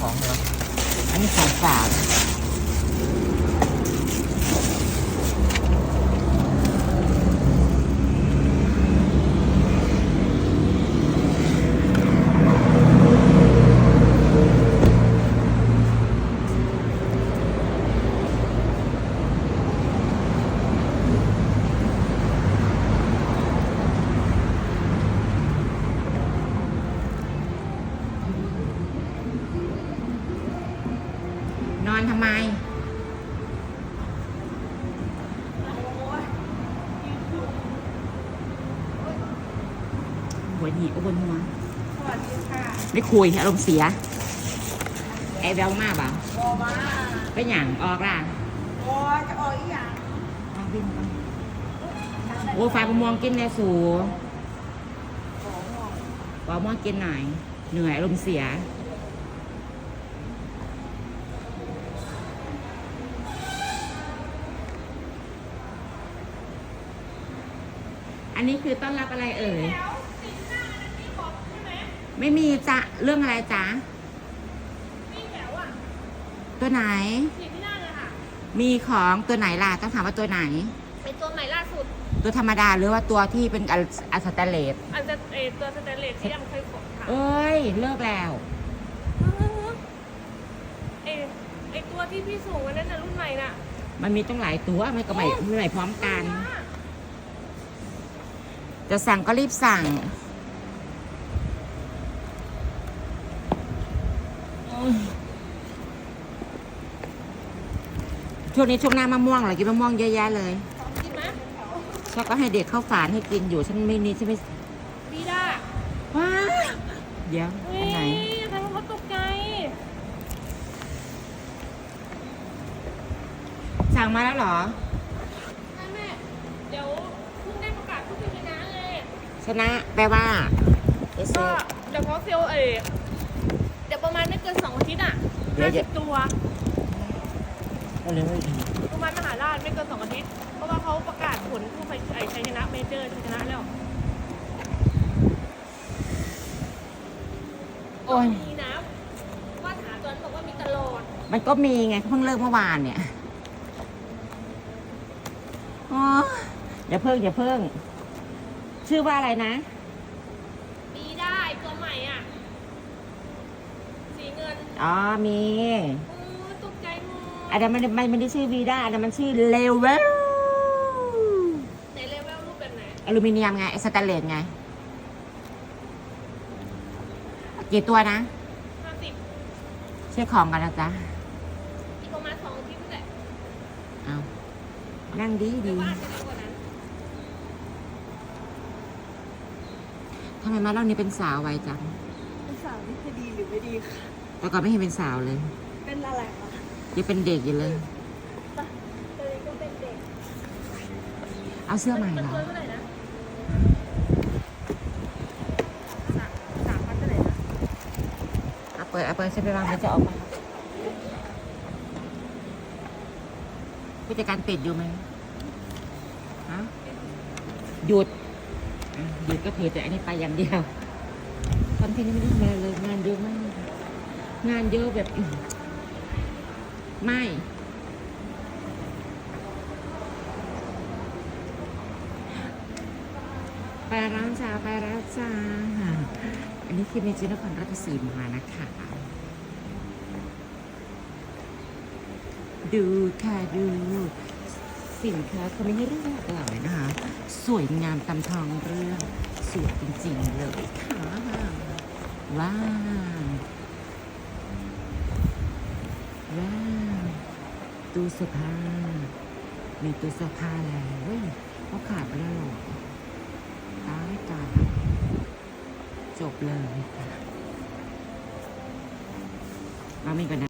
ของเหรออันนี้ของฝาก นอนทำไมหัวหนีก็บนหัวไม่คุยอารมณ์เสีย ไอ้แววมากบ่าโอมาเป็นอย่างออกล่ะโอจะออกอีกอย่างโอ้ฟ้าประมวงกินแน่สูฟ้ามวงกินหน่อยเหนื่อยอารมณ์เสีย อันนี้คือต้อนรับอะไรเอ่ย ไม่มีจ้ะเรื่องอะไรจ๊ะนี่แถวอะตัวไหนสีที่นั่นเลยค่ะมีของตัวไหนล่ะต้องถามว่าตัวไหน เป็นตัวใหม่ล่าสุด ตัวธรรมดาหรือว่าตัวที่เป็นอัลอัลสแตนเลสอันจะเออตัวสแตนเลสที่ยังเคยขนค่ะเอ้ย เลิกแล้วเออไอตัวที่พี่ส่งวันนั้นน่ะรุ่นใหม่น่ะ มันมีต้องหลายตัวมันก็ใหม่ไม่ใหม่พร้อมกัน จะสั่งก็รีบสั่งโอ้ยช่วงนี้ช่วงหน้ามะม่วงเหรอกินมะม่วงเยอะแยะเลยกินไหมชอบก็ให้เด็กเข้าวฝานให้กินอยู่ฉันไม่นี่ฉันไม่บีด้าว้าเดี๋ยวเฮ้อันไหนยทำให้เขาตกใจสั่งมาแล้วเหรอ แม่แม่เดี๋ยวเพิ่งได้ประกาศผู้ชนะเลย ชนะแปลว่าเอสเซก็เดี๋ยวเขาเซลลเออเดี๋ยวประมาณไม่เกินสองอาทิตย์อะเดี๋ยห้าวเดี๋สิยวบตัวเอาเลยประมาณมหาราชไม่เกินสองอาทิตย์ เพราะว่าเขาประกาศผลผู้ไปไอ้ชัยชนะเมเจอร์ชัยชนะแล้วโอ้ยมีนะว่าหาตอนบอกว่ามีตลอดมันก็มีไงเพิ่งเลิกเมื่อวานเนี่ยอ๋ออย่าเพิ่งอย่าเพิ่ง ชื่อว่าอะไรนะมีได้ตัวใหม่อะ สีเงินอ๋อมีเออตกใจหมดอันนั้นมันมันไม่ได้ชื่อวีด้าอันนั้นมันชื่อเลเวลในเลเวลรูปแบบไหนอลูมิเนียมไงสแตนเลสไงกี่ตัวนะห้าสิบเช็คของกันนะจ๊ะอีกประมาณสองอาทิตย์นี่แหละเอานั่งดีแต่ดี ว่าอาจจะเร็วกว่านั้น ทำไมมาเล่านี้เป็นสาวไวจังเป็นสาวที่จะดีหรือไม่ดีค่ะแต่ก่อนไม่เห็นเป็นสาวเลย เป็นอะไรคะยังเป็นเด็กอยู่เลยตอนนี้ก็เป็นเด็ก เอาเสื้อใหม่มันเหรอตัวเท่าไหร่นะสามสามพันเท่าไหร่นะเอาเปิดเอาเปิดใช้ไปวางมันจะออกมาผู้จัดการปิดอยู่ไหมฮะหยุดอะ หยุดก็ถือแต่อันนี้ไปอย่างเดียวคอนเทนต์นี้ไม่ได้ทำอะไรเลยงานเยอะมากงานเยอะแบบ ไม่ไปร้านจ้าไปร้านจ้าอันนี้คือเมจินครราชสีมานะคะดูค่ะดู สินค้าเขาไม่ให้เรื่องหลากหลายนะคะ สวยงามตามทองเรื่องสวยจริงๆเลยค่ะว้าวว้าวตู้เสื้อผ้ามีตู้เสื้อผ้าแล้วเว้ยเขาขายไปแล้วตายตายจบเลยค่ะมามีก่อนนะ